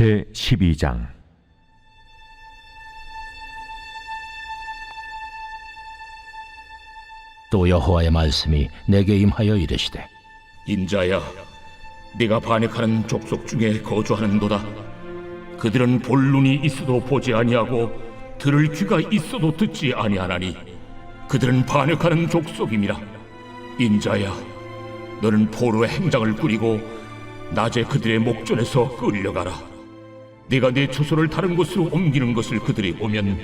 제 12장 또 여호와의 말씀이 내게 임하여 이르시되 인자야, 네가 반역하는 족속 중에 거주하는도다. 그들은 볼 눈이 있어도 보지 아니하고 들을 귀가 있어도 듣지 아니하나니 그들은 반역하는 족속임이라. 인자야, 너는 포로의 행장을 꾸리고 낮에 그들의 목전에서 끌려가라. 네가 내 초소를 다른 곳으로 옮기는 것을 그들이 보면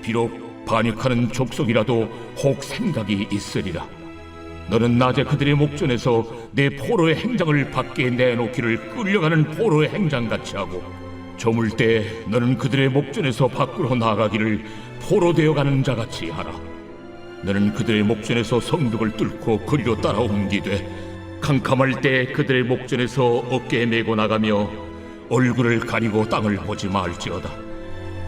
비록 반역하는 족속이라도 혹 생각이 있으리라. 너는 낮에 그들의 목전에서 내 포로의 행장을 밖에 내놓기를 끌려가는 포로의 행장같이 하고 저물 때 너는 그들의 목전에서 밖으로 나가기를 포로 되어가는 자같이 하라. 너는 그들의 목전에서 성벽을 뚫고 거리로 따라 옮기되 캄캄할 때 그들의 목전에서 어깨에 메고 나가며 얼굴을 가리고 땅을 보지 말지어다.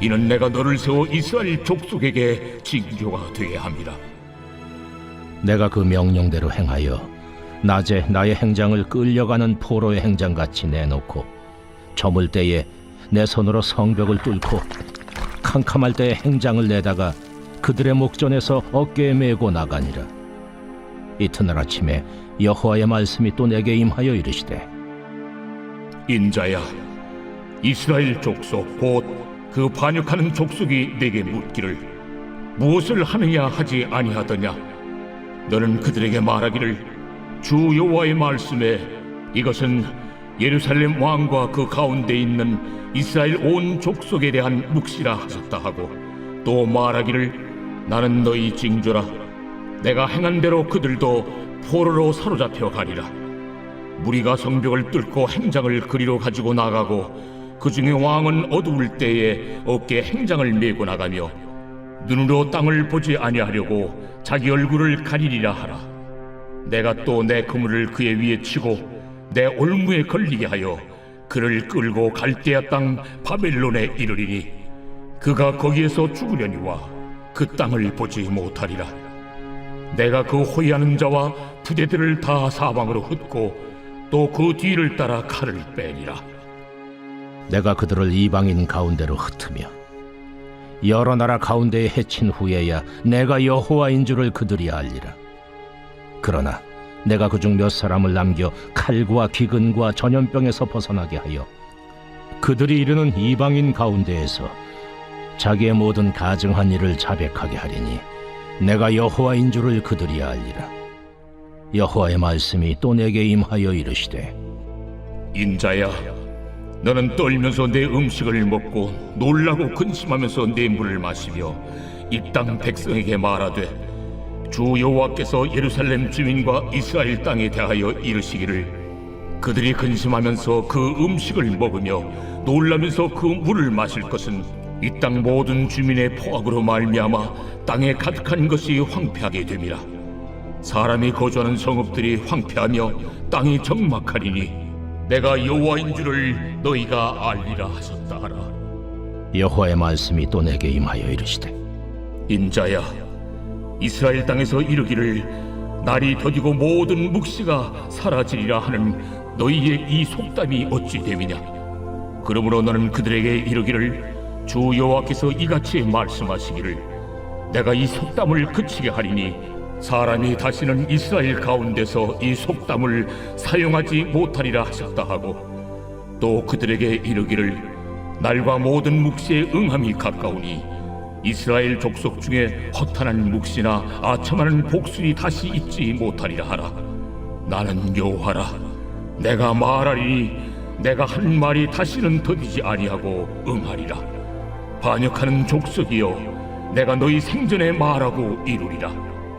이는 내가 너를 세워 이스라엘 족속에게 징조가 되게 함이라. 내가 그 명령대로 행하여 낮에 나의 행장을 끌려가는 포로의 행장같이 내놓고 저물 때에 내 손으로 성벽을 뚫고 캄캄할 때에 행장을 내다가 그들의 목전에서 어깨에 메고 나가니라 이튿날 아침에 여호와의 말씀이 또 내게 임하여 이르시되 인자야, 이스라엘 족속 곧 그 반역하는 족속이 내게 묻기를 무엇을 하느냐 하지 아니하더냐? 너는 그들에게 말하기를 주 여호와의 말씀에 이것은 예루살렘 왕과 그 가운데 있는 이스라엘 온 족속에 대한 묵시라 하셨다 하고 또 말하기를 나는 너희 징조라 내가 행한 대로 그들도 포로로 사로잡혀 가리라. 무리가 성벽을 뚫고 행장을 그리로 가지고 나가고 그 중에 왕은 어두울 때에 어깨에 행장을 메고 나가며 눈으로 땅을 보지 아니하려고 자기 얼굴을 가리리라 하라. 내가 또 내 그물을 그의 위에 치고 내 올무에 걸리게 하여 그를 끌고 갈대아 땅 바벨론에 이르리니 그가 거기에서 죽으려니와 그 땅을 보지 못하리라. 내가 그 호위하는 자와 부대들을 다 사방으로 흩고 또 그 뒤를 따라 칼을 빼리라. 내가 그들을 이방인 가운데로 흩으며 여러 나라 가운데에 해친 후에야 내가 여호와인 줄을 그들이 알리라. 그러나 내가 그중 몇 사람을 남겨 칼과 기근과 전염병에서 벗어나게 하여 그들이 이르는 이방인 가운데에서 자기의 모든 가증한 일을 자백하게 하리니 내가 여호와인 줄을 그들이 알리라. 여호와의 말씀이 또 내게 임하여 이르시되 인자야, 너는 떨면서 내 음식을 먹고 놀라고 근심하면서 내 물을 마시며 이땅 백성에게 말하되 주 여호와께서 예루살렘 주민과 이스라엘 땅에 대하여 이르시기를 그들이 근심하면서 그 음식을 먹으며 놀라면서 그 물을 마실 것은 이 땅 모든 주민의 포악으로 말미암아 땅에 가득한 것이 황폐하게 됨이라. 사람이 거주하는 성읍들이 황폐하며 땅이 적막하리니 내가 여호와인 줄을 너희가 알리라 하셨다 하라. 여호와의 말씀이 또 내게 임하여 이르시되 인자야 이스라엘 땅에서 이르기를 날이 더디고 모든 묵시가 사라지리라 하는 너희의 이 속담이 어찌 됨이냐? 그러므로 너는 그들에게 이르기를 주 여호와께서 이같이 말씀하시기를 내가 이 속담을 그치게 하리니 사람이 다시는 이스라엘 가운데서 이 속담을 사용하지 못하리라 하셨다 하고 또 그들에게 이르기를 날과 모든 묵시의 응함이 가까우니 이스라엘 족속 중에 허탄한 묵시나 아첨하는 복순이 다시 있지 못하리라 하라. 나는 여호와라. 내가 말하리니 내가 한 말이 다시는 더디지 아니하고 응하리라. 반역하는 족속이여 내가 너희 생전에 말하고 이루리라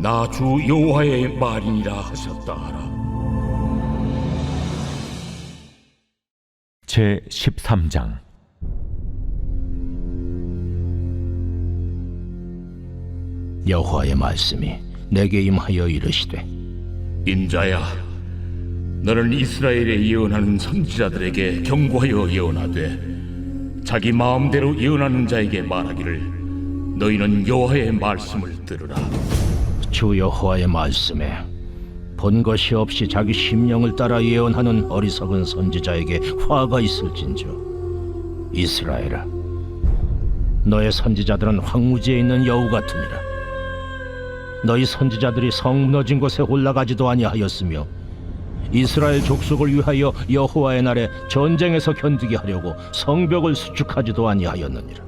나 주 여호와의 말이니라 하셨다 하라 제 13장 여호와의 말씀이 내게 임하여 이르시되 인자야, 너는 이스라엘에 예언하는 선지자들에게 경고하여 예언하되 자기 마음대로 예언하는 자에게 말하기를 너희는 여호와의 말씀을 들으라. 주 여호와의 말씀에 본 것이 없이 자기 심령을 따라 예언하는 어리석은 선지자에게 화가 있을진저 이스라엘아 너의 선지자들은 황무지에 있는 여우 같으니라. 너희 선지자들이 성 무너진 곳에 올라가지도 아니하였으며 이스라엘 족속을 위하여 여호와의 날에 전쟁에서 견디게 하려고 성벽을 수축하지도 아니하였느니라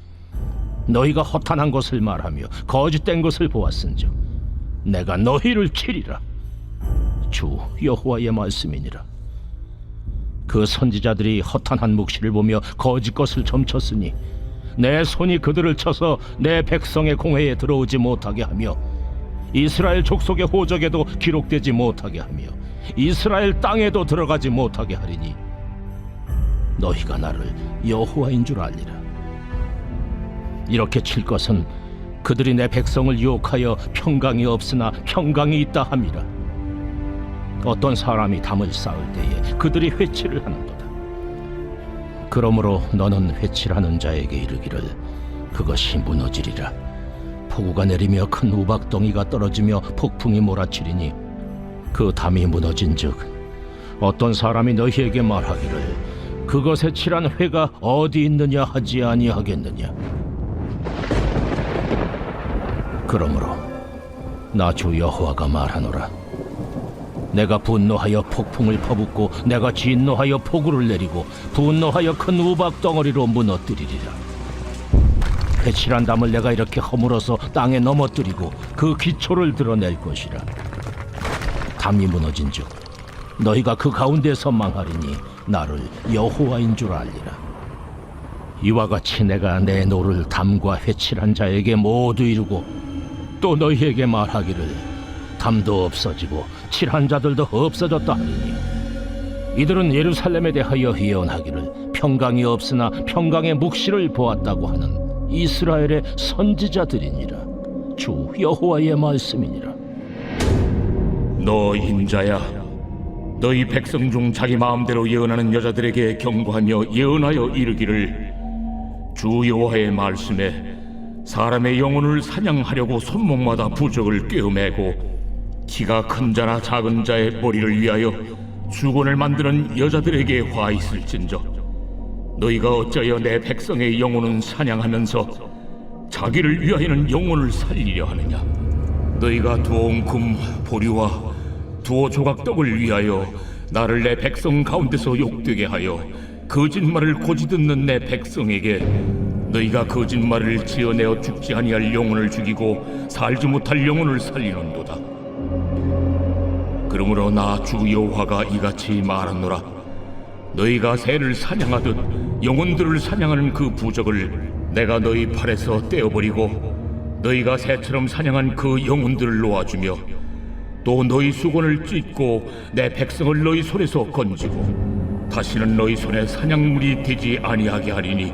너희가 허탄한 것을 말하며 거짓된 것을 보았은즉 내가 너희를 치리라. 주 여호와의 말씀이니라. 그 선지자들이 허탄한 묵시를 보며 거짓 것을 점쳤으니 내 손이 그들을 쳐서 내 백성의 공회에 들어오지 못하게 하며 이스라엘 족속의 호적에도 기록되지 못하게 하며 이스라엘 땅에도 들어가지 못하게 하리니 너희가 나를 여호와인 줄 알리라 이렇게 칠 것은 그들이 내 백성을 유혹하여 평강이 없으나 평강이 있다 함이라. 어떤 사람이 담을 쌓을 때에 그들이 회치를 하는도다. 그러므로 너는 회칠하는 자에게 이르기를 그것이 무너지리라. 폭우가 내리며 큰 우박덩이가 떨어지며 폭풍이 몰아치리니 그 담이 무너진즉 어떤 사람이 너희에게 말하기를 그것에 칠한 회가 어디 있느냐 하지 아니하겠느냐. 그러므로 나 주 여호와가 말하노라. 내가 분노하여 폭풍을 퍼붓고 내가 진노하여 폭우를 내리고 분노하여 큰 우박 덩어리로 무너뜨리리라. 배칠한 담을 내가 이렇게 허물어서 땅에 넘어뜨리고 그 기초를 드러낼 것이라. 담이 무너진즉 너희가 그 가운데서 망하리니 나를 여호와인 줄 알리라. 이와 같이 내가 내 노를 담과 회칠한 자에게 모두 이루고 또 너희에게 말하기를 담도 없어지고 칠한 자들도 없어졌다 하리니. 이들은 예루살렘에 대하여 예언하기를 평강이 없으나 평강의 묵시를 보았다고 하는 이스라엘의 선지자들이니라. 주 여호와의 말씀이니라. 너 인자야, 너희 백성 중 자기 마음대로 예언하는 여자들에게 경고하며 예언하여 이르기를 주 여호와의 말씀에 사람의 영혼을 사냥하려고 손목마다 부적을 꿰어매고 키가 큰 자나 작은 자의 머리를 위하여 주권을 만드는 여자들에게 화 있을진저 너희가 어찌하여 내 백성의 영혼은 사냥하면서 자기를 위하여는 영혼을 살리려 하느냐? 너희가 두어온 금 보리와 두어 조각 떡을 위하여 나를 내 백성 가운데서 욕되게 하여 거짓말을 고지 듣는 내 백성에게 너희가 거짓말을 지어내어 죽지 아니할 영혼을 죽이고 살지 못할 영혼을 살리는도다. 그러므로 나 주 여호와가 이같이 말하노라. 너희가 새를 사냥하듯 영혼들을 사냥하는 그 부적을 내가 너희 팔에서 떼어버리고 너희가 새처럼 사냥한 그 영혼들을 놓아주며 또 너희 수건을 찢고 내 백성을 너희 손에서 건지고 다시는 너희 손에 사냥물이 되지 아니하게 하리니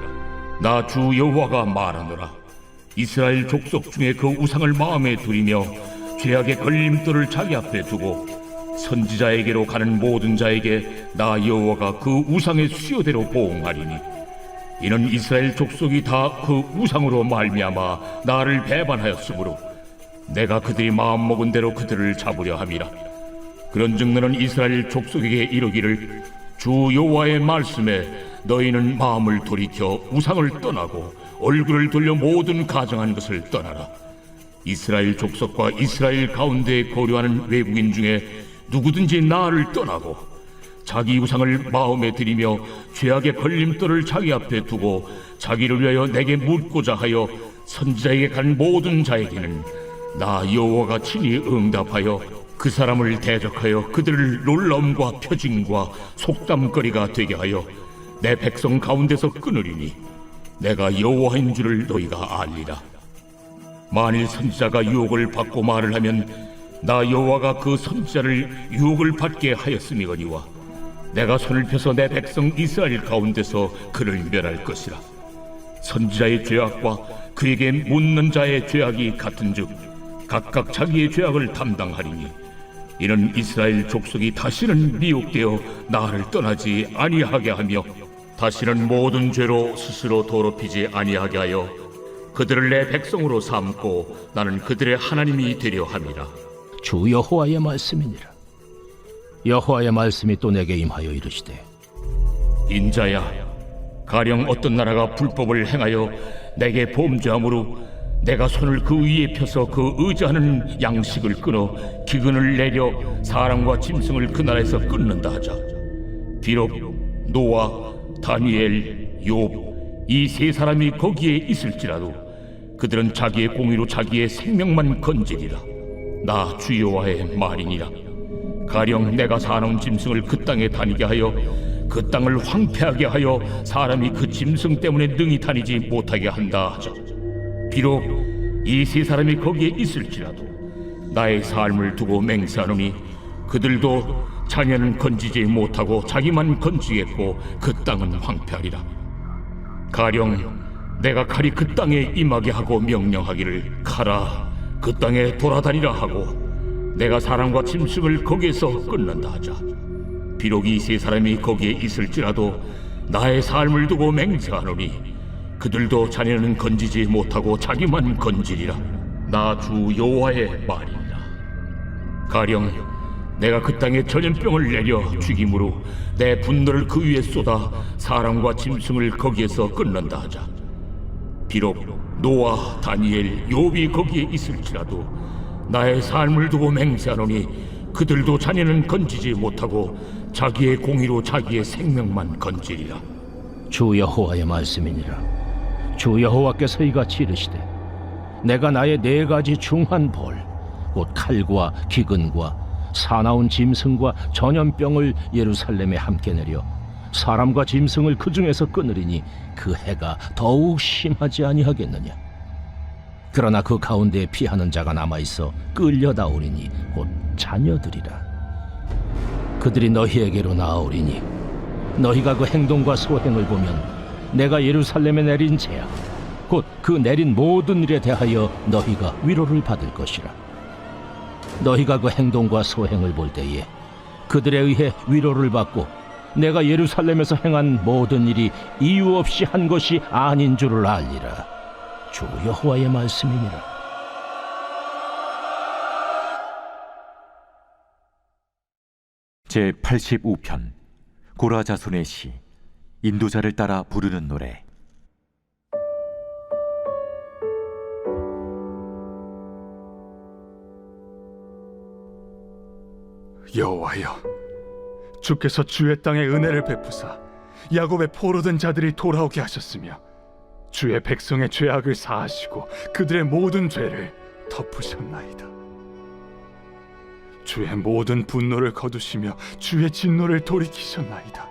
나 주 여호와가 말하노라. 이스라엘 족속 중에 그 우상을 마음에 두리며 죄악의 걸림돌을 자기 앞에 두고 선지자에게로 가는 모든 자에게 나 여호와가 그 우상의 수요대로 보응하리니 이는 이스라엘 족속이 다 그 우상으로 말미암아 나를 배반하였으므로 내가 그들이 마음 먹은 대로 그들을 잡으려 함이라 그런즉 너는 이스라엘 족속에게 이르기를 주 여호와의 말씀에 너희는 마음을 돌이켜 우상을 떠나고 얼굴을 돌려 모든 가정한 것을 떠나라. 이스라엘 족속과 이스라엘 가운데 거류하는 외국인 중에 누구든지 나를 떠나고 자기 우상을 마음에 들이며 죄악의 걸림돌을 자기 앞에 두고 자기를 위하여 내게 묻고자 하여 선지자에게 간 모든 자에게는 나 여호와가 친히 응답하여 그 사람을 대적하여 그들을 놀라움과 표징과 속담거리가 되게 하여 내 백성 가운데서 끊으리니 내가 여호와인 줄을 너희가 알리라. 만일 선지자가 유혹을 받고 말을 하면 나 여호와가 그 선지자를 유혹을 받게 하였음이거니와 내가 손을 펴서 내 백성 이스라엘 가운데서 그를 멸할 것이라. 선지자의 죄악과 그에게 묻는 자의 죄악이 같은즉 각각 자기의 죄악을 담당하리니 이는 이스라엘 족속이 다시는 미혹되어 나를 떠나지 아니하게 하며 다시는 모든 죄로 스스로 더럽히지 아니하게 하여 그들을 내 백성으로 삼고 나는 그들의 하나님이 되려 함이라. 주 여호와의 말씀이니라. 여호와의 말씀이 또 내게 임하여 이르시되 인자야 가령 어떤 나라가 불법을 행하여 내게 범죄함으로 내가 손을 그 위에 펴서 그 의지하는 양식을 끊어 기근을 내려 사람과 짐승을 그 나라에서 끊는다 하자. 비록 노아 다니엘 욥 이 세 사람이 거기에 있을지라도 그들은 자기의 공의로 자기의 생명만 건지리라. 나 주여와의 말이니라. 가령 내가 사나운 짐승을 그 땅에 다니게 하여 그 땅을 황폐하게 하여 사람이 그 짐승 때문에 능히 다니지 못하게 한다 하자. 비록 이 세 사람이 거기에 있을지라도 나의 삶을 두고 맹세하노니 그들도 자녀는 건지지 못하고 자기만 건지겠고 그 땅은 황폐하리라. 가령 내가 칼이 그 땅에 임하게 하고 명령하기를 가라 그 땅에 돌아다니라 하고 내가 사람과 짐승을 거기에서 끊는다 하자. 비록 이 세 사람이 거기에 있을지라도 나의 삶을 두고 맹세하노니 그들도 자녀는 건지지 못하고 자기만 건지리라. 나 주 여호와의 말이니라. 가령 내가 그 땅에 전염병을 내려 죽임으로 내 분노를 그 위에 쏟아 사람과 짐승을 거기에서 끊는다 하자. 비록 노아, 다니엘, 욥이 거기에 있을지라도 나의 삶을 두고 맹세하노니 그들도 자녀는 건지지 못하고 자기의 공의로 자기의 생명만 건지리라. 주 여호와의 말씀이니라 주 여호와께서 이같이 이르시되 내가 나의 네 가지 중한 벌 곧 칼과 기근과 사나운 짐승과 전염병을 예루살렘에 함께 내려 사람과 짐승을 그 중에서 끊으리니 그 해가 더욱 심하지 아니하겠느냐? 그러나 그 가운데에 피하는 자가 남아 있어 끌려다 오리니 곧 자녀들이라. 그들이 너희에게로 나아오리니 너희가 그 행동과 소행을 보면 내가 예루살렘에 내린 죄악 곧그 내린 모든 일에 대하여 너희가 위로를 받을 것이라. 너희가 그 행동과 소행을 볼 때에 그들에 의해 위로를 받고 내가 예루살렘에서 행한 모든 일이 이유 없이 한 것이 아닌 줄을 알리라. 주 여호와의 말씀이니라. 제 85편 고라 자손의 시 인도자를 따라 부르는 노래 여호와여 주께서 주의 땅에 은혜를 베푸사 야곱의 포로된 자들이 돌아오게 하셨으며 주의 백성의 죄악을 사하시고 그들의 모든 죄를 덮으셨나이다 주의 모든 분노를 거두시며 주의 진노를 돌이키셨나이다.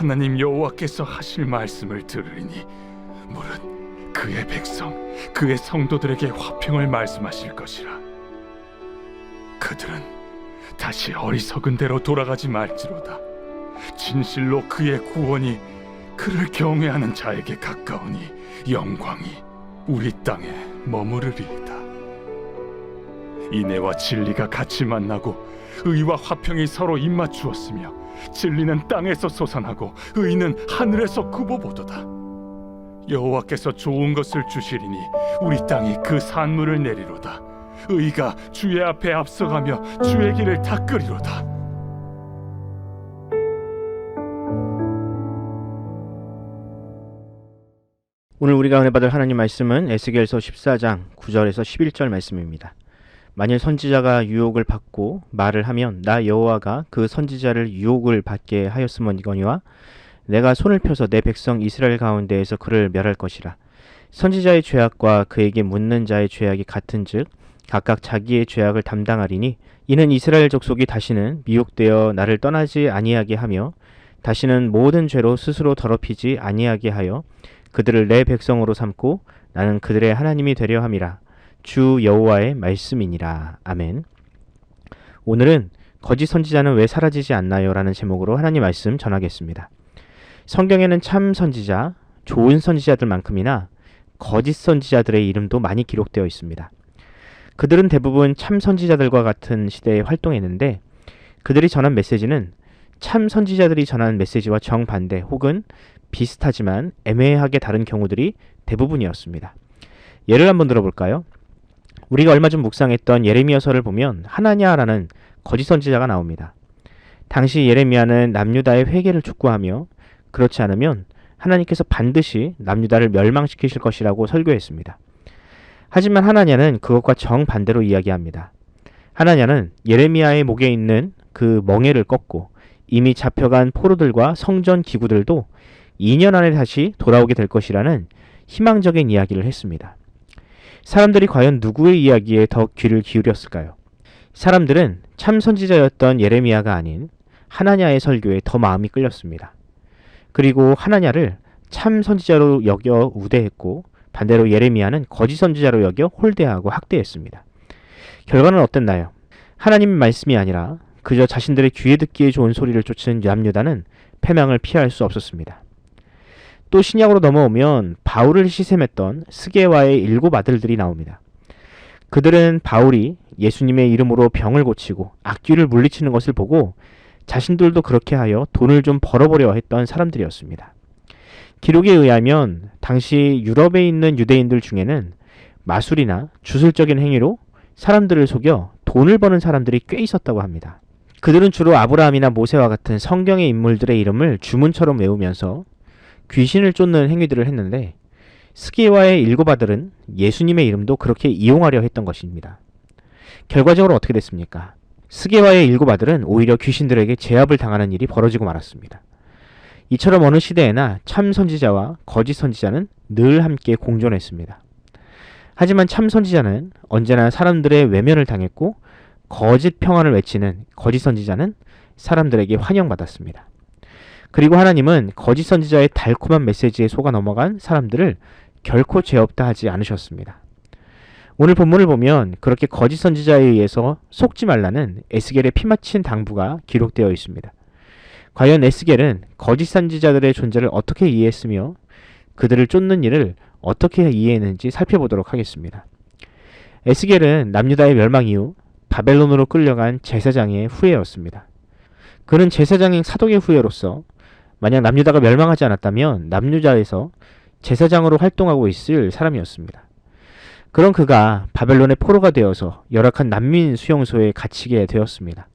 하나님 여호와께서 하실 말씀을 들으리니 무릇 그의 백성, 그의 성도들에게 화평을 말씀하실 것이라. 그들은 다시 어리석은 대로 돌아가지 말지로다. 진실로 그의 구원이 그를 경외하는 자에게 가까우니 영광이 우리 땅에 머무르리이다. 인애와 진리가 같이 만나고 의와 화평이 서로 입맞추었으며 진리는 땅에서 솟아나고 의는 하늘에서 굽어보도다. 여호와께서 좋은 것을 주시리니 우리 땅이 그 산물을 내리로다. 의가 주의 앞에 앞서가며 주의 길을 닦으리로다. 오늘 우리가 은혜 받을 하나님 말씀은 에스겔서 14장 9절에서 11절 말씀입니다. 만일 선지자가 유혹을 받고 말을 하면 나 여호와가 그 선지자를 유혹을 받게 하였으머니거니와 내가 손을 펴서 내 백성 이스라엘 가운데에서 그를 멸할 것이라. 선지자의 죄악과 그에게 묻는 자의 죄악이 같은즉 각각 자기의 죄악을 담당하리니 이는 이스라엘 족속이 다시는 미혹되어 나를 떠나지 아니하게 하며 다시는 모든 죄로 스스로 더럽히지 아니하게 하여 그들을 내 백성으로 삼고 나는 그들의 하나님이 되려 함이라. 주 여호와의 말씀이니라. 아멘. 오늘은 거짓 선지자는 왜 사라지지 않나요? 라는 제목으로 하나님 말씀 전하겠습니다. 성경에는 참 선지자, 좋은 선지자들만큼이나 거짓 선지자들의 이름도 많이 기록되어 있습니다. 그들은 대부분 참 선지자들과 같은 시대에 활동했는데 그들이 전한 메시지는 참 선지자들이 전하는 메시지와 정반대 혹은 비슷하지만 애매하게 다른 경우들이 대부분이었습니다. 예를 한번 들어볼까요? 우리가 얼마 전 묵상했던 예레미야서를 보면 하나냐라는 거짓 선지자가 나옵니다. 당시 예레미야는 남유다의 회개를 촉구하며 그렇지 않으면 하나님께서 반드시 남유다를 멸망시키실 것이라고 설교했습니다. 하지만 하나냐는 그것과 정반대로 이야기합니다. 하나냐는 예레미야의 목에 있는 그 멍에를 꺾고 이미 잡혀간 포로들과 성전 기구들도 2년 안에 다시 돌아오게 될 것이라는 희망적인 이야기를 했습니다. 사람들이 과연 누구의 이야기에 더 귀를 기울였을까요? 사람들은 참 선지자였던 예레미야가 아닌 하나냐의 설교에 더 마음이 끌렸습니다. 그리고 하나냐를 참 선지자로 여겨 우대했고 반대로 예레미야는 거짓 선지자로 여겨 홀대하고 학대했습니다. 결과는 어땠나요? 하나님의 말씀이 아니라 그저 자신들의 귀에 듣기에 좋은 소리를 쫓은 남유다는 패망을 피할 수 없었습니다. 또 신약으로 넘어오면 바울을 시샘했던 스게와의 일곱 아들들이 나옵니다. 그들은 바울이 예수님의 이름으로 병을 고치고 악귀를 물리치는 것을 보고 자신들도 그렇게 하여 돈을 좀 벌어보려 했던 사람들이었습니다. 기록에 의하면 당시 유럽에 있는 유대인들 중에는 마술이나 주술적인 행위로 사람들을 속여 돈을 버는 사람들이 꽤 있었다고 합니다. 그들은 주로 아브라함이나 모세와 같은 성경의 인물들의 이름을 주문처럼 외우면서 귀신을 쫓는 행위들을 했는데 스기와의 일곱 아들은 예수님의 이름도 그렇게 이용하려 했던 것입니다. 결과적으로 어떻게 됐습니까? 스게와의 일곱 아들은 오히려 귀신들에게 제압을 당하는 일이 벌어지고 말았습니다. 이처럼 어느 시대에나 참 선지자와 거짓 선지자는 늘 함께 공존했습니다. 하지만 참 선지자는 언제나 사람들의 외면을 당했고 거짓 평안을 외치는 거짓 선지자는 사람들에게 환영받았습니다. 그리고 하나님은 거짓 선지자의 달콤한 메시지에 속아 넘어간 사람들을 결코 죄 없다 하지 않으셨습니다. 오늘 본문을 보면 그렇게 거짓 선지자에 의해서 속지 말라는 에스겔의 피마친 당부가 기록되어 있습니다. 과연 에스겔은 거짓 선지자들의 존재를 어떻게 이해했으며 그들을 쫓는 일을 어떻게 이해했는지 살펴보도록 하겠습니다. 에스겔은 남유다의 멸망 이후 바벨론으로 끌려간 제사장의 후예였습니다. 그는 제사장인 사독의 후예로서 만약 남유다가 멸망하지 않았다면 남유다에서 제사장으로 활동하고 있을 사람이었습니다. 그런 그가 바벨론의 포로가 되어서 열악한 난민 수용소에 갇히게 되었습니다.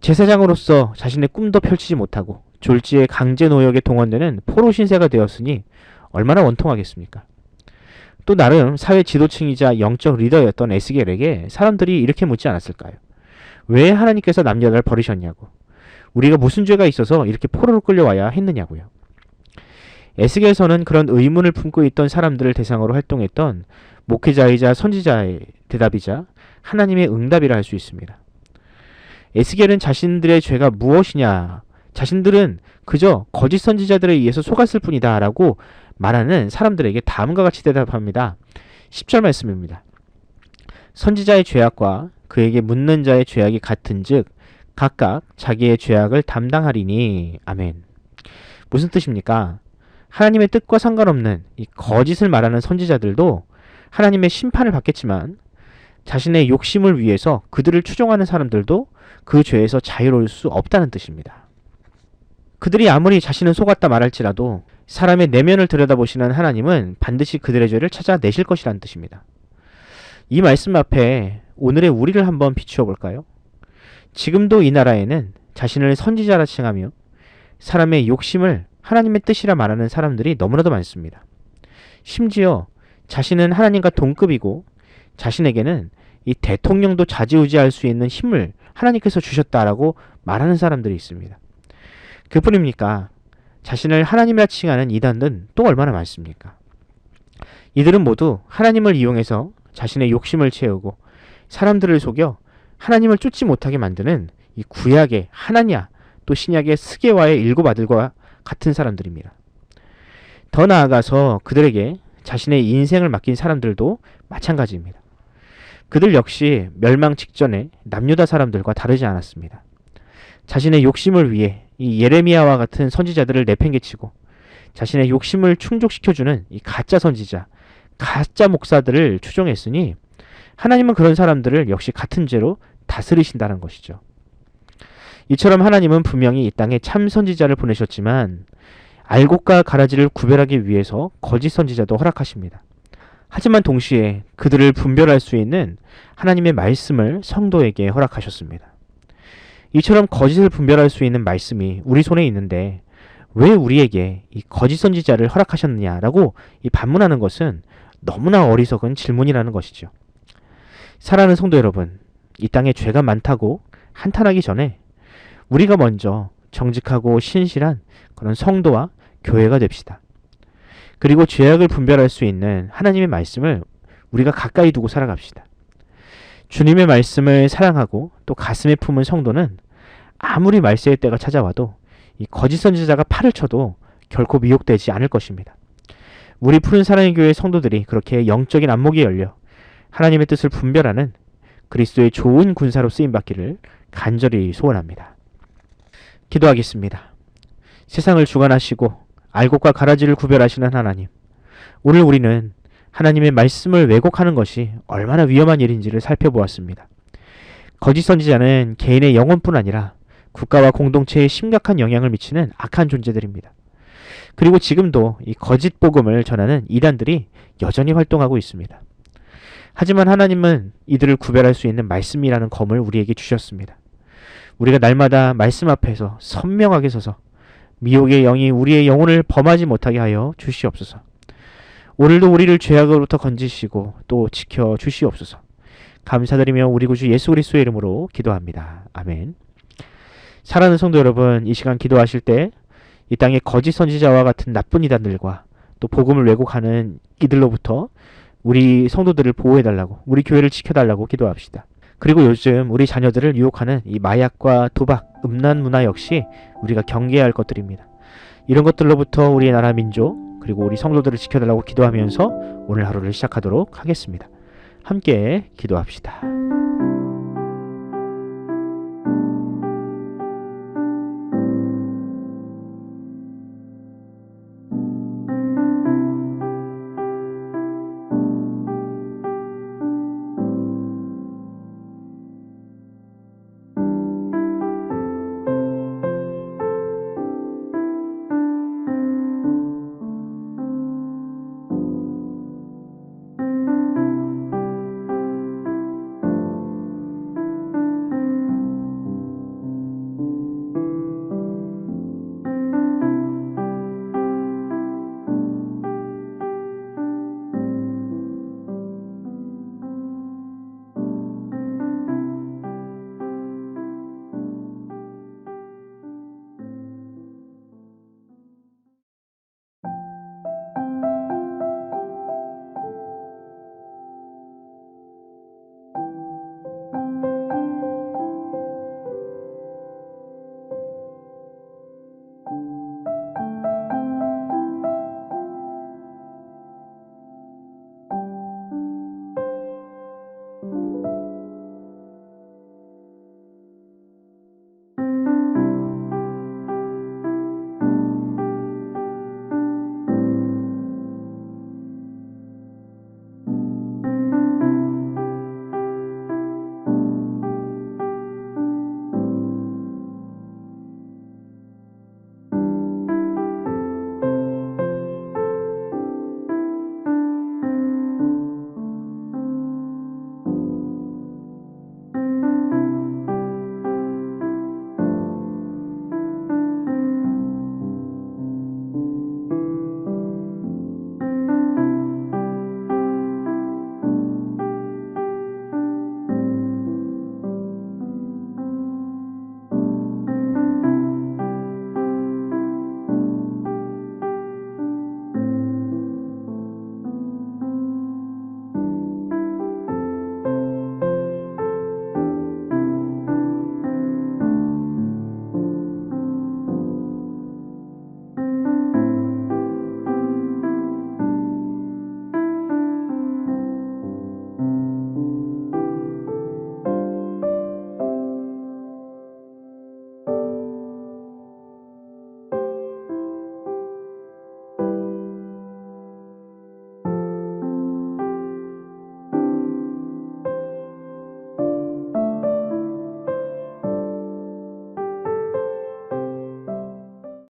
제사장으로서 자신의 꿈도 펼치지 못하고 졸지에 강제 노역에 동원되는 포로 신세가 되었으니 얼마나 원통하겠습니까? 또 나름 사회 지도층이자 영적 리더였던 에스겔에게 사람들이 이렇게 묻지 않았을까요? 왜 하나님께서 남녀를 버리셨냐고. 우리가 무슨 죄가 있어서 이렇게 포로로 끌려와야 했느냐고요. 에스겔서는 그런 의문을 품고 있던 사람들을 대상으로 활동했던 목회자이자 선지자의 대답이자 하나님의 응답이라 할 수 있습니다. 에스겔은 자신들의 죄가 무엇이냐, 자신들은 그저 거짓 선지자들에 의해서 속았을 뿐이다 라고 말하는 사람들에게 다음과 같이 대답합니다. 10절 말씀입니다. 선지자의 죄악과 그에게 묻는 자의 죄악이 같은 즉 각각 자기의 죄악을 담당하리니 아멘. 무슨 뜻입니까? 하나님의 뜻과 상관없는 이 거짓을 말하는 선지자들도 하나님의 심판을 받겠지만 자신의 욕심을 위해서 그들을 추종하는 사람들도 그 죄에서 자유로울 수 없다는 뜻입니다. 그들이 아무리 자신은 속았다 말할지라도 사람의 내면을 들여다보시는 하나님은 반드시 그들의 죄를 찾아내실 것이라는 뜻입니다. 이 말씀 앞에 오늘의 우리를 한번 비추어 볼까요? 지금도 이 나라에는 자신을 선지자라 칭하며 사람의 욕심을 하나님의 뜻이라 말하는 사람들이 너무나도 많습니다. 심지어 자신은 하나님과 동급이고 자신에게는 이 대통령도 좌지우지할 수 있는 힘을 하나님께서 주셨다라고 말하는 사람들이 있습니다. 그뿐입니까? 자신을 하나님이라 칭하는 이단은 또 얼마나 많습니까? 이들은 모두 하나님을 이용해서 자신의 욕심을 채우고 사람들을 속여 하나님을 쫓지 못하게 만드는 이 구약의 하나냐 또 신약의 스게와의 일곱 아들과 같은 사람들입니다. 더 나아가서 그들에게 자신의 인생을 맡긴 사람들도 마찬가지입니다. 그들 역시 멸망 직전에 남유다 사람들과 다르지 않았습니다. 자신의 욕심을 위해 이 예레미야와 같은 선지자들을 내팽개치고 자신의 욕심을 충족시켜주는 이 가짜 선지자, 가짜 목사들을 추종했으니 하나님은 그런 사람들을 역시 같은 죄로 다스리신다는 것이죠. 이처럼 하나님은 분명히 이 땅에 참 선지자를 보내셨지만 알곡과 가라지를 구별하기 위해서 거짓 선지자도 허락하십니다. 하지만 동시에 그들을 분별할 수 있는 하나님의 말씀을 성도에게 허락하셨습니다. 이처럼 거짓을 분별할 수 있는 말씀이 우리 손에 있는데 왜 우리에게 이 거짓 선지자를 허락하셨느냐라고 이 반문하는 것은 너무나 어리석은 질문이라는 것이죠. 사랑하는 성도 여러분, 이 땅에 죄가 많다고 한탄하기 전에 우리가 먼저 정직하고 신실한 그런 성도와 교회가 됩시다. 그리고 죄악을 분별할 수 있는 하나님의 말씀을 우리가 가까이 두고 살아갑시다. 주님의 말씀을 사랑하고 또 가슴에 품은 성도는 아무리 말세의 때가 찾아와도 이 거짓 선지자가 팔을 쳐도 결코 미혹되지 않을 것입니다. 우리 푸른 사랑의 교회 성도들이 그렇게 영적인 안목이 열려 하나님의 뜻을 분별하는 그리스도의 좋은 군사로 쓰임 받기를 간절히 소원합니다. 기도하겠습니다. 세상을 주관하시고 알곡과 가라지를 구별하시는 하나님. 오늘 우리는 하나님의 말씀을 왜곡하는 것이 얼마나 위험한 일인지를 살펴보았습니다. 거짓 선지자는 개인의 영혼뿐 아니라 국가와 공동체에 심각한 영향을 미치는 악한 존재들입니다. 그리고 지금도 이 거짓 복음을 전하는 이단들이 여전히 활동하고 있습니다. 하지만 하나님은 이들을 구별할 수 있는 말씀이라는 검을 우리에게 주셨습니다. 우리가 날마다 말씀 앞에서 선명하게 서서 미혹의 영이 우리의 영혼을 범하지 못하게 하여 주시옵소서. 오늘도 우리를 죄악으로부터 건지시고 또 지켜 주시옵소서. 감사드리며 우리 구주 예수 그리스도의 이름으로 기도합니다. 아멘. 사랑하는 성도 여러분, 이 시간 기도하실 때 이 땅의 거짓 선지자와 같은 나쁜 이단들과 또 복음을 왜곡하는 이들로부터 우리 성도들을 보호해달라고, 우리 교회를 지켜달라고 기도합시다. 그리고 요즘 우리 자녀들을 유혹하는 이 마약과 도박, 음란 문화 역시 우리가 경계해야 할 것들입니다. 이런 것들로부터 우리의 나라 민족, 그리고 우리 성도들을 지켜달라고 기도하면서 오늘 하루를 시작하도록 하겠습니다. 함께 기도합시다.